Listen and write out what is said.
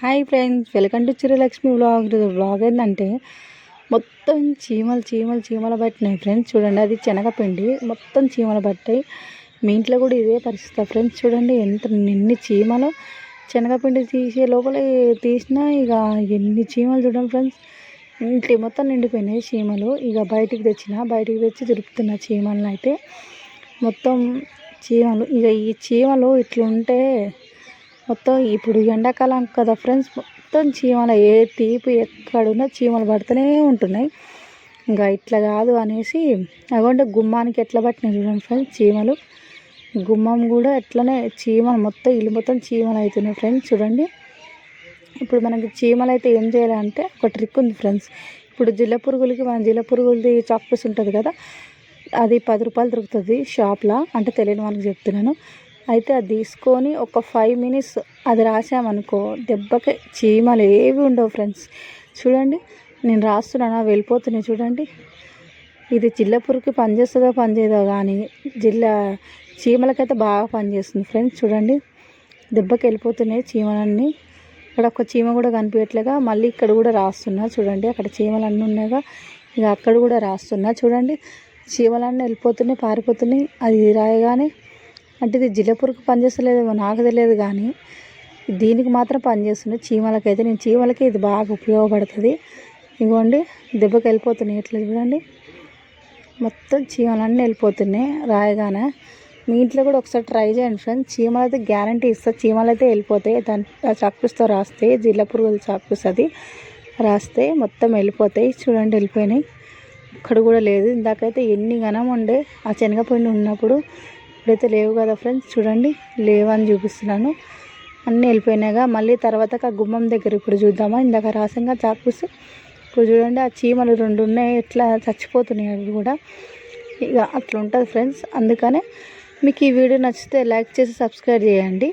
Hi friends welcome to Chiralakshmi vlog. Vlog ఏంటంటే మొత్తం చీమలు చీమలు చీమలు పట్టినాయి ఫ్రెండ్స్. చూడండి అది శనగపిండి. మొత్తం చీమలు పట్టాయి. మీ ఇంట్లో కూడా ఇదే పరిస్థితి ఫ్రెండ్స్. చూడండి ఎంత ఎన్ని చీమలు. శనగపిండి తీసే లోపల తీసినా ఇక ఎన్ని చీమలు చూడండి ఫ్రెండ్స్. ఇంటి మొత్తం నిండిపోయినాయి చీమలు. ఇక బయటికి తెచ్చిన బయటికి తెచ్చి తిరుపుతున్న చీమలను అయితే మొత్తం చీమలు. ఇక ఈ చీమలు ఇట్లుంటే మొత్తం ఇప్పుడు ఎండాకాలం కదా ఫ్రెండ్స్ మొత్తం చీమల ఏ తీపి ఎక్కడున్నా చీమలు పడుతూనే ఉంటున్నాయి. ఇంకా ఇట్లా కాదు అనేసి అగోండి గుమ్మానికి ఎట్లా పట్టినాయి చూడండి ఫ్రెండ్స్ చీమలు. గుమ్మం కూడా ఎట్లనే చీమలు మొత్తం ఇల్లు మొత్తం చీమలు అవుతున్నాయి ఫ్రెండ్స్ చూడండి. ఇప్పుడు మనకి చీమలు అయితే ఏం చేయాలంటే ఒక ట్రిక్ ఉంది ఫ్రెండ్స్. ఇప్పుడు జిల్ల పురుగులకి మన జిల్ల పురుగులది చాక్పీస్ ఉంటుంది కదా అది పది రూపాయలు దొరుకుతుంది షాప్లో అంటే తెలియని వాళ్ళకి చెప్తున్నాను. అయితే అది తీసుకొని ఒక ఫైవ్ మినిట్స్ అది రాసామనుకో దెబ్బకి చీమలు ఏవి ఉండవు ఫ్రెండ్స్ చూడండి నేను రాస్తున్నానా వెళ్ళిపోతున్నాయి చూడండి. ఇది చిల్లపురికి పనిచేస్తుందో పనిచేయదో కానీ జిల్లా చీమలకైతే బాగా పనిచేస్తుంది ఫ్రెండ్స్ చూడండి దెబ్బకి వెళ్ళిపోతున్నాయి చీమలన్నీ. ఇక్కడ ఒక చీమ కూడా కనిపించట్లేగా మళ్ళీ ఇక్కడ కూడా రాస్తున్నా చూడండి అక్కడ చీమలు అన్నీ ఉన్నాయిగా. ఇక అక్కడ కూడా రాస్తున్నా చూడండి. చీమలన్నీ వెళ్ళిపోతున్నాయి పారిపోతున్నాయి. అది రాయగానే అంటే ఇది జిల్లపురుకు పనిచేస్తలేదేమో నాకు తెలియదు కానీ దీనికి మాత్రం పనిచేస్తుంది చీమలకైతే నేను చీమలకి ఇది బాగా ఉపయోగపడుతుంది. ఇగోండి దెబ్బకి వెళ్ళిపోతున్నాయి. ఎట్లా చూడండి. మొత్తం చీమలన్నీ వెళ్ళిపోతున్నాయి రాయగానే. మీ ఇంట్లో కూడా ఒకసారి ట్రై చేయండి ఫ్రెండ్స్. చీమలు అయితే గ్యారంటీ ఇస్తుంది చీమలు అయితే వెళ్ళిపోతాయి దాని చాక్పీస్తో రాస్తే జిల్ల పురుగులు చాక్పీస్ అది రాస్తే మొత్తం వెళ్ళిపోతాయి. చూడండి వెళ్ళిపోయినాయి. ఇక్కడ కూడా లేదు. ఇందాకైతే ఎన్ని ఘనం ఉండే. ఆ శనగపిండి ఉన్నప్పుడు ఇప్పుడైతే లేవు కదా ఫ్రెండ్స్ చూడండి. లేవని చూపిస్తున్నాను. అన్నీ వెళ్ళిపోయినాయిగా. మళ్ళీ తర్వాత ఆ గుమ్మం దగ్గర ఇప్పుడు చూద్దామా? ఇందాక రాసంగా చాకుస్ ఇప్పుడు చూడండి ఆ చీమలు రెండు ఉన్నాయి. ఎట్లా చచ్చిపోతున్నాయి అవి కూడా. ఇక అట్లా ఉంటుంది ఫ్రెండ్స్ అందుకనే మీకు ఈ వీడియో నచ్చితే లైక్ చేసి సబ్స్క్రైబ్ చేయండి.